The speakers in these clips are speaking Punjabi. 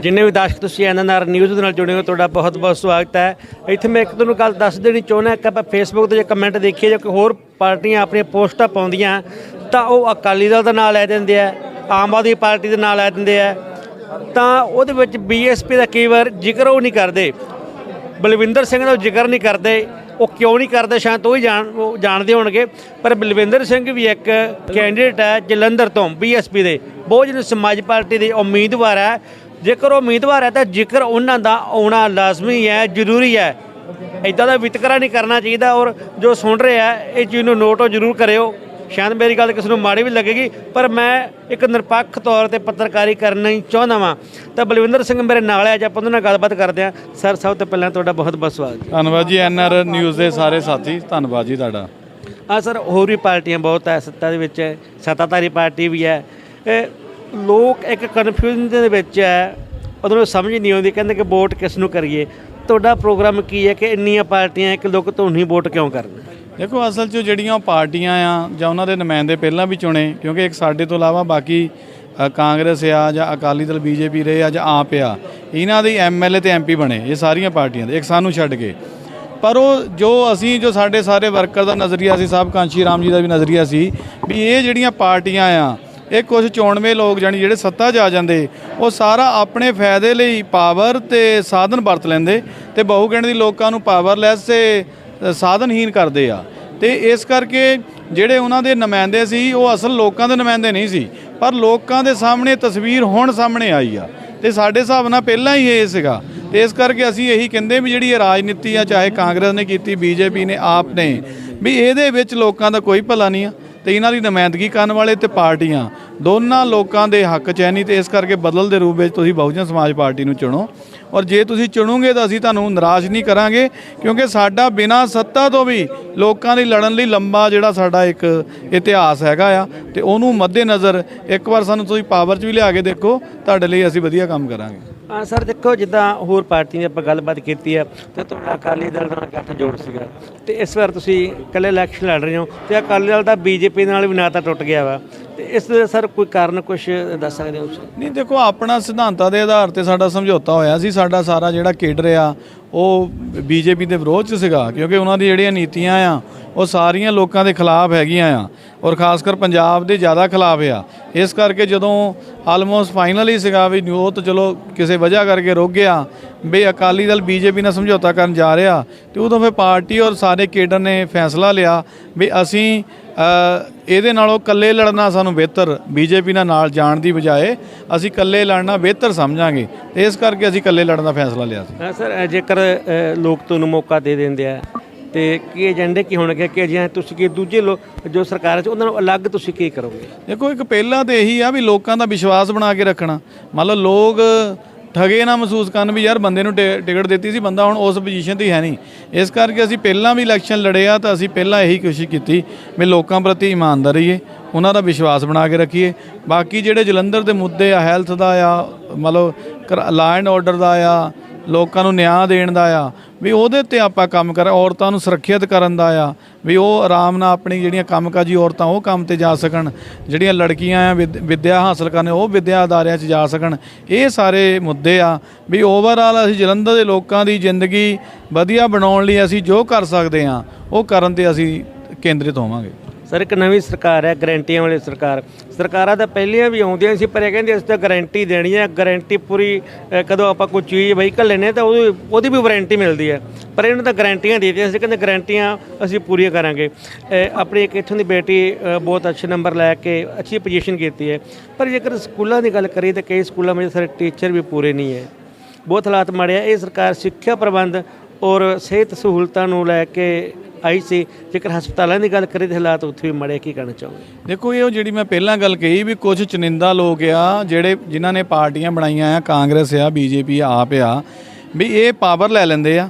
ਜਿੰਨੇ ਵੀ ਦਰਸ਼ਕ ਤੁਸੀਂ ਐਨਐਨਆਰ ਨਿਊਜ਼ ਦੇ ਨਾਲ ਜੁੜੇ ਹੋ, ਤੁਹਾਡਾ ਬਹੁਤ-ਬਹੁਤ ਸਵਾਗਤ ਹੈ। ਇੱਥੇ ਮੈਂ ਇੱਕ ਤੁਹਾਨੂੰ ਗੱਲ ਦੱਸ ਦੇਣੀ ਚਾਹੁੰਦਾ ਕਿ ਆਪਾਂ ਫੇਸਬੁੱਕ ਤੇ ਜੇ ਕਮੈਂਟ ਦੇਖੀਏ ਜਾਂ ਕੋਈ ਹੋਰ ਪਾਰਟੀਆਂ ਆਪਣੀਆਂ ਪੋਸਟਾਂ ਪਾਉਂਦੀਆਂ, ਤਾਂ ਉਹ ਅਕਾਲੀ ਦਲ ਦਾ ਨਾਂ ਲੈ ਦਿੰਦੇ ਆ, ਆਮ ਆਦਮੀ ਪਾਰਟੀ ਦਾ ਨਾਂ ਲੈ ਦਿੰਦੇ ਆ। ਤਾਂ ਉਹਦੇ ਵਿੱਚ ਬੀਐਸਪੀ ਦਾ ਕਈ ਵਾਰ ਜ਼ਿਕਰ ਉਹ ਨਹੀਂ ਕਰਦੇ। ਬਲਵਿੰਦਰ ਸਿੰਘ ਦਾ ਜ਼ਿਕਰ ਨਹੀਂ ਕਰਦੇ, ਉਹ ਕਿਉਂ ਨਹੀਂ ਕਰਦੇ, ਸ਼ਾਇਦ ਉਹ ਹੀ ਜਾਣ, ਉਹ ਜਾਣਦੇ ਹੋਣਗੇ। ਪਰ ਬਲਵਿੰਦਰ ਸਿੰਘ ਵੀ ਇੱਕ ਕੈਂਡੀਡੇਟ ਹੈ ਜਲੰਧਰ ਤੋਂ ਬੀਐਸਪੀ ਦੇ। ਬਹੁਜਨ ਸਮਾਜ ਪਾਰਟੀ ਦੇ ਉਮੀਦਵਾਰ ਹੈ। ਜੇਕਰ ਉਹ ਉਮੀਦਵਾਰ ਹੈ ਤਾਂ ਜ਼ਿਕਰ ਉਹਨਾਂ ਦਾ ਆਉਣਾ ਲਾਜ਼ਮੀ ਹੈ ਜ਼ਰੂਰੀ ਹੈ। ਇਦਾਂ ਦਾ ਵਿਤਕਰਾ ਨਹੀਂ ਕਰਨਾ ਚਾਹੀਦਾ ਔਰ ਜੋ ਸੁਣ ਰਹੇ ਆ ਇਹ ਚੀਜ਼ ਨੂੰ ਨੋਟ ਉਹ ਜ਼ਰੂਰ ਕਰਿਓ। ਸ਼ਾਇਦ ਮੇਰੀ ਗੱਲ ਕਿਸੇ ਨੂੰ ਮਾੜੀ ਵੀ ਲੱਗੇਗੀ ਪਰ ਮੈਂ ਇੱਕ ਨਿਰਪੱਖ ਤੌਰ ਤੇ ਪੱਤਰਕਾਰੀ ਕਰਨਾ ਹੀ ਚਾਹੁੰਦਾ ਵਾਂ। ਤਾਂ ਬਲਵਿੰਦਰ ਸਿੰਘ ਮੇਰੇ ਨਾਲ ਹੈ ਅੱਜ ਆਪਾਂ ਉਹਨਾਂ ਨਾਲ ਗੱਲਬਾਤ ਕਰਦੇ ਹਾਂ। ਸਰ ਸਭ ਤੋਂ ਪਹਿਲਾਂ ਤੁਹਾਡਾ ਬਹੁਤ ਬਹੁਤ ਸਵਾਗਤ ਧੰਨਵਾਦ ਜੀ ਐਨਆਰ ਨਿਊਜ਼ ਦੇ ਸਾਰੇ ਸਾਥੀ। ਧੰਨਵਾਦ ਜੀ ਤੁਹਾਡਾ। ਹਾਂ ਸਰ ਹੋਰ ਵੀ ਪਾਰਟੀਆਂ ਬਹੁਤ ਹੈ ਸੱਤਾ ਦੇ ਵਿੱਚ ਸੱਤਾਧਾਰੀ ਪਾਰਟੀ ਵੀ ਹੈ। ਲੋਕ ਇੱਕ ਕਨਫਿਊਜ਼ਨ ਦੇ ਵਿੱਚ ਹੈ, ਉਹਨਾਂ ਨੂੰ ਸਮਝ ਨਹੀਂ ਆਉਂਦੀ, ਕਹਿੰਦੇ ਕਿ ਵੋਟ ਕਿਸ ਨੂੰ ਕਰੀਏ? ਤੁਹਾਡਾ ਪ੍ਰੋਗਰਾਮ ਕੀ ਹੈ ਕਿ ਇੰਨੀਆਂ ਪਾਰਟੀਆਂ ਇੱਕ ਲੋਕ ਤੁਹਾਨੂੰ ਹੀ ਵੋਟ ਕਿਉਂ ਕਰਨ? ਦੇਖੋ, ਅਸਲ 'ਚ ਜਿਹੜੀਆਂ ਉਹ ਪਾਰਟੀਆਂ ਆ, ਜਾਂ ਉਹਨਾਂ ਦੇ ਨੁਮਾਇੰਦੇ ਪਹਿਲਾਂ ਵੀ ਚੁਣੇ, ਕਿਉਂਕਿ ਇੱਕ ਸਾਡੇ ਤੋਂ ਇਲਾਵਾ ਬਾਕੀ ਕਾਂਗਰਸ ਆ, ਜਾਂ ਅਕਾਲੀ ਦਲ ਬੀਜੇਪੀ ਰਹੇ ਆ, ਜਾਂ ਆਪ ਆ, ਇਹਨਾਂ ਦੇ ਐਮਐਲਏ ਤੇ ਐਮਪੀ ਬਣੇ, ਇਹ ਸਾਰੀਆਂ ਪਾਰਟੀਆਂ ਦੇ, ਇੱਕ ਸਾਨੂੰ ਛੱਡ ਕੇ। ਪਰ ਉਹ ਜੋ ਅਸੀਂ, ਜੋ ਸਾਡੇ ਸਾਰੇ ਵਰਕਰ ਦਾ ਨਜ਼ਰੀਆ ਸੀ, ਸਾਹਿਬ ਕਾਂਸ਼ੀ ਰਾਮ ਜੀ ਦਾ ਵੀ ਨਜ਼ਰੀਆ ਸੀ, ਵੀ ਇਹ ਜਿਹੜੀਆਂ ਪਾਰਟੀਆਂ ਆ ਇਹ ਕੁਝ ਚੋਣਵੇਂ ਲੋਕ ਜਾਨੀ ਜਿਹੜੇ ਸੱਤਾ 'ਚ ਆ ਜਾਂਦੇ ਉਹ ਸਾਰਾ ਆਪਣੇ ਫਾਇਦੇ ਲਈ ਪਾਵਰ ਤੇ ਸਾਧਨ ਵਰਤ ਲੈਂਦੇ ਤੇ ਬਹੁਗਿਣਤੀ ਲੋਕਾਂ ਨੂੰ ਪਾਵਰਲੈਸ ਤੇ ਅ, ਸਾਧਨਹੀਨ ਕਰਦੇ ਆ। ਤੇ ਇਸ ਕਰਕੇ ਜਿਹੜੇ ਉਹਨਾਂ ਦੇ ਨੁਮਾਇੰਦੇ ਸੀ ਉਹ ਅਸਲ ਲੋਕਾਂ ਦੇ ਨੁਮਾਇੰਦੇ ਨਹੀਂ ਸੀ ਪਰ ਲੋਕਾਂ ਦੇ ਸਾਹਮਣੇ ਤਸਵੀਰ ਹੁਣ ਸਾਹਮਣੇ ਆਈ ਆ। ਤੇ ਸਾਡੇ ਹਿਸਾਬ ਨਾਲ ਪਹਿਲਾਂ ਹੀ ਇਹ ਸੀਗਾ। ਤੇ ਇਸ ਕਰਕੇ ਅਸੀਂ ਇਹੀ ਕਹਿੰਦੇ ਵੀ ਜਿਹੜੀ ਇਹ ਰਾਜਨੀਤੀ ਆ ਚਾਹੇ ਕਾਂਗਰਸ ਨੇ ਕੀਤੀ ਬੀਜੇਪੀ ਨੇ ਆਪ ਨੇ ਵੀ ਇਹਦੇ ਵਿੱਚ ਲੋਕਾਂ ਦਾ ਕੋਈ ਭਲਾ ਨਹੀਂ ਆ। ਤੇ ਇਹਨਾਂ ਦੀ ਨੁਮਾਇੰਦਗੀ ਕਰਨ ਵਾਲੇ ਤੇ ਪਾਰਟੀਆਂ, ਦੋਨਾਂ ਲੋਕਾਂ ਦੇ ਹੱਕ ਚ ਹੈ ਨਹੀਂ ਤੇ ਇਸ ਕਰਕੇ ਬਦਲ ਦੇ ਰੂਪ ਵਿੱਚ ਤੁਸੀਂ ਬਹੁਜਨ ਸਮਾਜ ਪਾਰਟੀ ਨੂੰ ਚੁਣੋ। ਔਰ ਜੇ ਤੁਸੀਂ ਚੁਣੋਗੇ ਤਾਂ ਅਸੀਂ ਤੁਹਾਨੂੰ ਨਿਰਾਸ਼ ਨਹੀਂ ਕਰਾਂਗੇ, ਕਿਉਂਕਿ ਸਾਡਾ ਬਿਨਾਂ ਸੱਤਾ ਤੋਂ ਵੀ ਲੋਕਾਂ ਦੀ ਲੜਨ ਲਈ ਲੰਬਾ ਜਿਹੜਾ ਸਾਡਾ ਇੱਕ ਇਤਿਹਾਸ ਹੈਗਾ ਆ, ਤੇ ਉਹਨੂੰ ਮੱਦੇਨਜ਼ਰ ਇੱਕ ਵਾਰ ਸਾਨੂੰ ਤੁਸੀਂ ਪਾਵਰ 'ਚ ਵੀ ਲਿਆ ਕੇ ਦੇਖੋ, ਤੁਹਾਡੇ ਲਈ ਅਸੀਂ ਵਧੀਆ ਕੰਮ ਕਰਾਂਗੇ। ਹਾਂ, ਸਰ, ਦੇਖੋ, ਜਿੱਦਾਂ ਹੋਰ ਪਾਰਟੀਆਂ ਨੇ ਆਪਾਂ ਗੱਲਬਾਤ ਕੀਤੀ ਹੈ ਤੇ ਤੁਹਾਡਾ ਅਕਾਲੀ ਦਲ ਨਾਲ ਗੱਠ ਜੋੜ ਸੀਗਾ। ਤੇ ਇਸ ਵਾਰ ਤੁਸੀਂ ਇਕੱਲੇ ਇਲੈਕਸ਼ਨ ਲੜ ਰਹੇ ਹੋ, ਤੇ ਅਕਾਲੀ ਦਲ ਦਾ ਬੀਜੇਪੀ ਨਾਲ ਵੀ ਨਾਤਾ ਟੁੱਟ ਗਿਆ ਵਾ। ਤੇ ਇਸ ਦੇ ਸਰ, ਕੋਈ ਕਾਰਨ ਕੁਝ ਦੱਸ ਸਕਦੇ ਹੋ ਤੁਸੀਂ? ਨਹੀਂ, ਦੇਖੋ, ਆਪਣਾ ਸਿਧਾਂਤਾਂ ਦੇ ਆਧਾਰ ਤੇ ਸਾਡਾ ਸਮਝੌਤਾ ਹੋਇਆ ਸੀ, ਸਾਡਾ ਸਾਰਾ ਜਿਹੜਾ ਕੇਡਰ ਆ, ਉਹ ਬੀਜੇਪੀ ਦੇ ਵਿਰੋਧ ਚ ਸੀਗਾ, ਕਿਉਂਕਿ ਉਹਨਾਂ ਦੀ ਜਿਹੜੀਆਂ ਨੀਤੀਆਂ ਆ ਉਹ ਸਾਰੀਆਂ ਲੋਕਾਂ ਦੇ ਖਿਲਾਫ ਹੈਗੀਆਂ ਆ। ਔਰ ਖਾਸ ਕਰ ਪੰਜਾਬ ਦੇ ਜ਼ਿਆਦਾ ਖਿਲਾਫ ਆ। ਇਸ ਕਰਕੇ ਜਦੋਂ ਆਲਮੋਸਟ ਫਾਈਨਲ ਹੀ ਸੀਗਾ ਵੀ ਉਹ ਤਾਂ ਚਲੋ ਕਿਸੇ ਵਜ੍ਹਾ ਕਰਕੇ ਰੁਕ ਗਿਆ। ਵੀ ਅਕਾਲੀ ਦਲ ਬੀਜੇਪੀ ਨਾਲ ਸਮਝੌਤਾ ਕਰਨ ਜਾ ਰਿਹਾ। ਤੇ ਉਦੋਂ ਫਿਰ ਪਾਰਟੀ ਔਰ ਸਾਰੇ ਕੇਡਰ ਨੇ ਫੈਸਲਾ ਲਿਆ ਵੀ ਅਸੀਂ ਇਹਦੇ ਨਾਲੋਂ ਇਕੱਲੇ ਲੜਨਾ ਸਾਨੂੰ ਬਿਹਤਰ ਬੀਜੇਪੀ ਨਾਲ ਨਾਲ ਜਾਣ ਦੀ ਬਜਾਏ ਅਸੀਂ ਇਕੱਲੇ ਲੜਨਾ ਬਿਹਤਰ ਸਮਝਾਂਗੇ। ਤੇ ਇਸ ਕਰਕੇ ਅਸੀਂ ਇਕੱਲੇ ਲੜਨ ਦਾ ਫੈਸਲਾ ਲਿਆ ਸੀ। ਸਰ ਜੇਕਰ ਲੋਕ ਤੁਹਾਨੂੰ ਮੌਕਾ ਦੇ ਦਿੰਦੇ ਆ ਤੇ ਕੀ ਏਜੰਡੇ ਕੀ ਹੋਣਗੇ, ਕਿ ਜਿਵੇਂ ਤੁਸੀਂ ਕੀ ਦੂਜੇ ਲੋਕ ਜੋ ਸਰਕਾਰ ਚ ਉਹਨਾਂ ਨੂੰ ਅਲੱਗ ਤੁਸੀਂ ਕੀ ਕਰੋਗੇ? ਦੇਖੋ, ਇੱਕ ਪਹਿਲਾਂ ਤੇ ਇਹੀ ਆ ਵੀ ਲੋਕਾਂ ਦਾ ਵਿਸ਼ਵਾਸ ਬਣਾ ਕੇ ਰੱਖਣਾ। ਮਤਲਬ ਲੋਕ ਠਗੇ ਨਾ ਮਹਿਸੂਸ ਕਰਨ ਵੀ ਯਾਰ ਬੰਦੇ ਨੂੰ ਟਿ- ਟਿਕਟ ਦਿੱਤੀ ਸੀ, ਬੰਦਾ ਹੁਣ ਉਸ ਪੋਜੀਸ਼ਨ ਤੇ ਹੈ ਨਹੀਂ। ਇਸ ਕਰਕੇ ਅਸੀਂ ਪਹਿਲਾਂ ਵੀ ਇਲੈਕਸ਼ਨ ਲੜੇ ਆ, ਤਾਂ ਅਸੀਂ ਪਹਿਲਾਂ ਇਹੀ ਕੋਸ਼ਿਸ਼ ਕੀਤੀ ਵੀ ਲੋਕਾਂ ਪ੍ਰਤੀ ਇਮਾਨਦਾਰੀ ਹੈ ਉਹਨਾਂ ਦਾ ਵਿਸ਼ਵਾਸ ਬਣਾ ਕੇ ਰੱਖੀਏ। ਬਾਕੀ ਜਿਹੜੇ ਜਲੰਧਰ ਦੇ ਮੁੱਦੇ ਆ ਹੈਲਥ ਦਾ ਆ ਮਤਲਬ ਲਾ ਐਂਡ ਆਰਡਰ ਦਾ ਆ, ਲੋਕਾਂ ਨੂੰ ਨਿਆਂ ਦੇਣ ਦਾ ਆ ਵੀ ਉਹਦੇ ਤੇ ਆਪਾਂ ਕੰਮ ਕਰ, ਔਰਤਾਂ ਨੂੰ ਸੁਰੱਖਿਅਤ ਕਰਨ ਦਾ ਆ, ਵੀ ਉਹ ਆਰਾਮ ਨਾਲ ਆਪਣੀ ਜਿਹੜੀਆਂ ਕੰਮਕਾਜੀ ਔਰਤਾਂ ਉਹ ਕੰਮ ਤੇ ਜਾ ਸਕਣ, ਜਿਹੜੀਆਂ ਲੜਕੀਆਂ ਆ, ਵਿਦ- ਵਿੱਦਿਆ ਹਾਸਲ ਕਰਨ, ਉਹ ਵਿੱਦਿਆ ਅਦਾਰਿਆਂ 'ਚ ਜਾ ਸਕਣ। ਇਹ ਸਾਰੇ ਮੁੱਦੇ ਆ ਵੀ ਓਵਰਆਲ ਅਸੀਂ ਜਲੰਧਰ ਦੇ ਲੋਕਾਂ ਦੀ ਜ਼ਿੰਦਗੀ ਵਧੀਆ ਬਣਾਉਣ ਲਈ ਅਸੀਂ ਜੋ ਕਰ ਸਕਦੇ ਆ ਉਹ ਕਰਨ ਤੇ ਅਸੀਂ ਕੇਂਦਰਿਤ ਹੋਵਾਂਗੇ। ਸਰ, ਇੱਕ ਨਵੀਂ ਸਰਕਾਰ ਹੈ, ਗਰੰਟੀਆਂ ਵਾਲੀ ਸਰਕਾਰ। ਸਰਕਾਰਾਂ ਤਾਂ ਪਹਿਲੀਆਂ ਵੀ ਆਉਂਦੀਆਂ ਸੀ ਪਰ ਇਹ ਕਹਿੰਦੇ ਅਸੀਂ ਤਾਂ ਗਾਰੰਟੀ ਦੇਣੀ ਹੈ ਗਾਰੰਟੀ ਪੂਰੀ ਅ, ਕਦੋਂ ਆਪਾਂ ਕੋਈ ਚੀਜ਼ ਵਹੀਕਲ ਲੈਨੇ ਤਾਂ ਉਹਦੀ ਉਹਦੀ ਵੀ ਵਾਰੰਟੀ ਮਿਲਦੀ ਹੈ। ਪਰ ਇਹਨਾਂ ਤਾਂ ਗਾਰੰਟੀਆਂ ਦੇ ਦਿੱਤੀਆਂ ਸੀ ਕਹਿੰਦੇ ਗਾਰੰਟੀਆਂ ਅਸੀਂ ਪੂਰੀਆਂ ਕਰਾਂਗੇ। ਅ, ਆਪਣੀ ਇੱਕ ਇੱਥੋਂ ਦੀ ਬੇਟੀ ਅ, ਬਹੁਤ ਅੱਛੇ ਨੰਬਰ ਲੈ ਕੇ ਅੱਛੀ ਪੋਜੀਸ਼ਨ ਕੀਤੀ ਹੈ। ਪਰ ਜੇਕਰ ਸਕੂਲਾਂ ਦੀ ਗੱਲ ਕਰੀਏ ਤਾਂ ਕਈ ਸਕੂਲਾਂ ਵਿੱਚ ਸਾਰੇ ਟੀਚਰ ਵੀ ਪੂਰੇ ਨਹੀਂ ਹੈ। ਬਹੁਤ ਹਾਲਾਤ ਮਾੜੇ ਆ। ਇਹ ਸਰਕਾਰ ਸਿੱਖਿਆ ਪ੍ਰਬੰਧ ਔਰ ਸਿਹਤ ਸਹੂਲਤਾਂ ਨੂੰ ਲੈ ਕੇ ਆਈ ਸੀ, ਜੇਕਰ ਹਸਪਤਾਲਾਂ ਦੀ ਗੱਲ ਕਰੀਏ ਤਾਂ ਹਾਲਾਤ ਉੱਥੇ ਵੀ ਮਾੜੇ ਕੀ ਕਹਿਣਾ ਚਾਹੋਗੇ? ਦੇਖੋ, ਇਹ ਜਿਹੜੀ ਮੈਂ ਪਹਿਲਾਂ ਗੱਲ ਕਹੀ ਵੀ ਕੁਝ ਚੁਣਿੰਦਾ ਲੋਕ ਆ, ਜਿਹੜੇ ਜਿਨ੍ਹਾਂ ਨੇ ਪਾਰਟੀਆਂ ਬਣਾਈਆਂ ਆ, ਕਾਂਗਰਸ ਆ, ਬੀਜੇਪੀ ਆਪ ਆ, ਵੀ ਇਹ ਪਾਵਰ ਲੈ ਲੈਂਦੇ ਆ।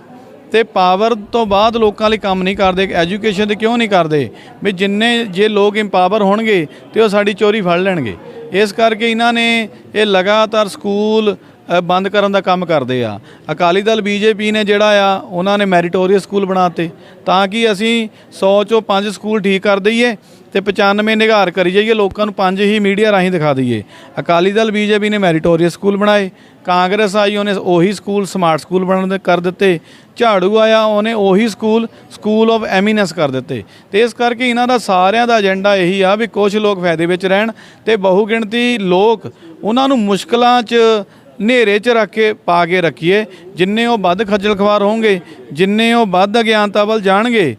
ਤੇ ਪਾਵਰ ਤੋਂ ਬਾਅਦ ਲੋਕਾਂ ਲਈ ਕੰਮ ਨਹੀਂ ਕਰਦੇ, ਐਜੂਕੇਸ਼ਨ ਤੇ ਕਿਉਂ ਨਹੀਂ ਕਰਦੇ? ਵੀ ਜਿੰਨੇ ਜੇ ਲੋਕ ਇੰਪਾਵਰ ਹੋਣਗੇ ਤੇ ਉਹ ਸਾਡੀ ਚੋਰੀ ਫੜ ਲੈਣਗੇ। ਇਸ ਕਰਕੇ ਇਹਨਾਂ ਨੇ ਇਹ ਲਗਾਤਾਰ ਸਕੂਲ ਬੰਦ ਕਰਨ ਦਾ ਕੰਮ ਕਰਦੇ ਆ। ਅਕਾਲੀ ਦਲ ਬੀਜੇਪੀ ਨੇ ਜਿਹੜਾ ਆ, ਉਹਨਾਂ ਨੇ ਮੈਰੀਟੋਰੀਅਸ ਸਕੂਲ ਬਣਾਤੇ ਤਾਂ ਕਿ ਅਸੀਂ 100 ਚੋਂ 5 ਸਕੂਲ ਠੀਕ ਕਰ ਦਈਏ ਤੇ 95 ਨਿਗਾਰ ਕਰੀ ਜਾਈਏ, ਲੋਕਾਂ ਨੂੰ ਪੰਜ ਹੀ ਮੀਡੀਆ ਰਾਹੀਂ ਦਿਖਾ ਦਈਏ। ਅਕਾਲੀ ਦਲ ਬੀਜੇਪੀ ਨੇ ਮੈਰੀਟੋਰੀਅਸ ਸਕੂਲ ਬਣਾਏ। ਕਾਂਗਰਸ ਆਈ, ਉਹਨੇ ਉਹੀ ਸਕੂਲ, ਸਮਾਰਟ ਸਕੂਲ ਬਣਨ ਦੇ, ਕਰ ਦਿੱਤੇ। ਝਾੜੂ ਆਇਆ, ਉਹਨੇ ਉਹੀ ਸਕੂਲ ਸਕੂਲ ਆਫ ਐਮੀਨੈਂਸ ਕਰ ਦਿੱਤੇ। ਤੇ ਇਸ ਕਰਕੇ ਇਹਨਾਂ ਦਾ ਸਾਰਿਆਂ ਦਾ ਏਜੰਡਾ ਇਹੀ ਆ ਵੀ ਕੁਝ ਲੋਕ ਫਾਇਦੇ ਵਿੱਚ ਰਹਿਣ ਤੇ ਬਹੁਗਿਣਤੀ ਲੋਕ ਉਹਨਾਂ ਨੂੰ ਮੁਸ਼ਕਲਾਂ 'ਚ ਹਨੇਰੇ 'ਚ ਰੱਖ ਕੇ ਪਾ ਕੇ ਰੱਖੀਏ। ਜਿੰਨੇ ਉਹ ਵੱਧ ਖੱਜਲ ਖਵਾਰ ਹੋਣਗੇ, ਜਿੰਨੇ ਉਹ ਵੱਧ ਅਗਿਆਨਤਾ ਵੱਲ ਜਾਣਗੇ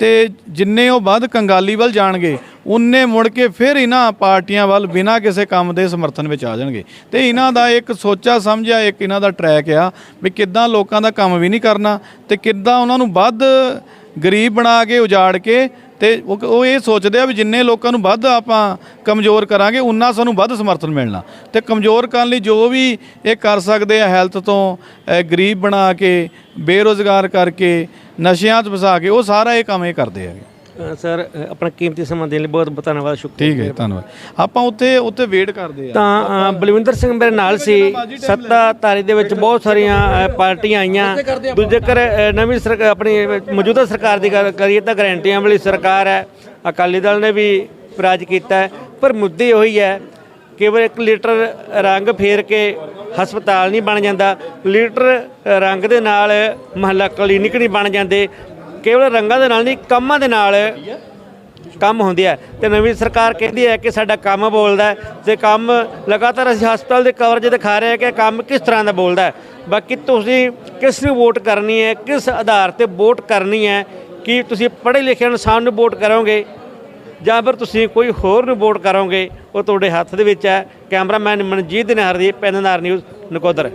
ਤੇ ਜਿੰਨੇ ਉਹ ਵੱਧ ਕੰਗਾਲੀ ਵੱਲ ਜਾਣਗੇ, ਉਨੇ ਮੁੜ ਕੇ ਫਿਰ ਇਹਨਾਂ ਪਾਰਟੀਆਂ ਵੱਲ ਬਿਨਾਂ ਕਿਸੇ ਕੰਮ ਦੇ ਸਮਰਥਨ ਵਿੱਚ ਆ ਜਾਣਗੇ। ਤੇ ਇਹਨਾਂ ਦਾ ਇੱਕ ਸੋਚਾ ਸਮਝਿਆ ਇੱਕ ਇਹਨਾਂ ਦਾ ਟਰੈਕ ਆ ਵੀ ਕਿੱਦਾਂ ਲੋਕਾਂ ਦਾ ਕੰਮ ਵੀ ਨਹੀਂ ਕਰਨਾ ਤੇ ਕਿੱਦਾਂ ਉਹਨਾਂ ਨੂੰ ਵੱਧ ਗਰੀਬ ਬਣਾ ਕੇ ਉਜਾੜ ਕੇ ਤੇ ਉਹ ਉਹ ਇਹ ਸੋਚਦੇ ਆ ਵੀ ਜਿੰਨੇ ਲੋਕਾਂ ਨੂੰ ਵੱਧ ਆਪਾਂ ਕਮਜ਼ੋਰ ਕਰਾਂਗੇ, ਉਨਾ ਸਾਨੂੰ ਵੱਧ ਸਮਰਥਨ ਮਿਲਣਾ। ਤੇ ਕਮਜ਼ੋਰ ਕਰਨ ਲਈ ਜੋ ਵੀ ਇਹ ਕਰ ਸਕਦੇ ਆ ਹੈਲਥ ਤੋਂ ਗਰੀਬ ਬਣਾ ਕੇ, ਬੇਰੋਜ਼ਗਾਰ ਕਰਕੇ, ਨਸ਼ਿਆਂ 'ਚ ਫਸਾ ਕੇ, ਉਹ ਸਾਰਾ ਇਹ ਕੰਮ ਇਹ ਕਰਦੇ ਹੈਗੇ। ਸਰ ਆਪਣਾ ਕੀਮਤੀ ਸਮਾਂ ਦੇਣ ਲਈ ਬਹੁਤ ਬਹੁਤ ਧੰਨਵਾਦ ਸ਼ੁਕਰੀਆ। ਠੀਕ ਹੈ ਧੰਨਵਾਦ। ਆਪਾਂ ਉੱਥੇ ਉੱਥੇ ਵੇਟ ਕਰਦੇ ਆ ਤਾਂ ਬਲਵਿੰਦਰ ਸਿੰਘ ਮੇਰੇ ਨਾਲ ਸੀ। ਸੱਤਾ ਧਾਰੀ ਦੇ ਵਿੱਚ ਬਹੁਤ ਸਾਰੀਆਂ ਪਾਰਟੀਆਂ ਆਈਆਂ। ਦੂਜੇ ਕਰ ਨਵੀਂ ਸਰਕਾਰ ਆਪਣੀ ਮੌਜੂਦਾ ਸਰਕਾਰ ਦੀ ਗੱਲ ਕਰੀਏ ਤਾਂ ਗਰੰਟੀਆਂ ਵਾਲੀ ਸਰਕਾਰ ਹੈ। ਅਕਾਲੀ ਦਲ ਨੇ ਵੀ ਰਾਜ ਕੀਤਾ ਪਰ ਮੁੱਦੇ ਉਹੀ ਹੈ ਕੇਵਲ ਇੱਕ ਲੀਟਰ ਰੰਗ ਫੇਰ ਕੇ ਹਸਪਤਾਲ ਨਹੀਂ ਬਣ ਜਾਂਦਾ। ਲੀਟਰ ਰੰਗ ਦੇ ਨਾਲ ਮਹੱਲਾ ਕਲੀਨਿਕ ਨਹੀਂ ਬਣ ਜਾਂਦੇ। ਕੇਵਲ ਰੰਗਾਂ ਦੇ ਨਾਲ ਨਹੀਂ, ਕੰਮਾਂ ਦੇ ਨਾਲ ਕੰਮ ਹੁੰਦੀ ਹੈ। ਤੇ ਨਵੀਂ ਸਰਕਾਰ ਕਹਿੰਦੀ ਹੈ ਕਿ ਸਾਡਾ ਕੰਮ ਬੋਲਦਾ ਹੈ। ਤੇ ਕੰਮ ਲਗਾਤਾਰ ਅਸੀਂ ਹਸਪਤਾਲ ਦੇ ਕਵਰੇਜ ਦਿਖਾ ਰਹੇ ਹਾਂ ਕਿ ਕੰਮ ਕਿਸ ਤਰ੍ਹਾਂ ਦਾ ਬੋਲਦਾ ਹੈ। ਬਾਕੀ ਤੁਸੀਂ ਕਿਸ ਨੂੰ ਵੋਟ ਕਰਨੀ ਹੈ, ਕਿਸ ਆਧਾਰ ਤੇ ਵੋਟ ਕਰਨੀ ਹੈ, ਕਿ ਤੁਸੀਂ ਪੜ੍ਹੇ ਲਿਖੇ ਇਨਸਾਨ ਨੂੰ ਵੋਟ ਕਰੋਗੇ, ਜਾਂ ਫਿਰ ਤੁਸੀਂ ਕੋਈ ਹੋਰ ਨੂੰ ਵੋਟ ਕਰੋਗੇ, ਉਹ ਤੁਹਾਡੇ ਹੱਥ ਦੇ ਵਿੱਚ ਹੈ। ਕੈਮਰਾਮੈਨ ਮਨਜੀਤ ਨਿਹਾਰ ਦੀ ਪੈਨਨਾਰ ਨਿਊਜ਼ ਨਕੋਦਰ।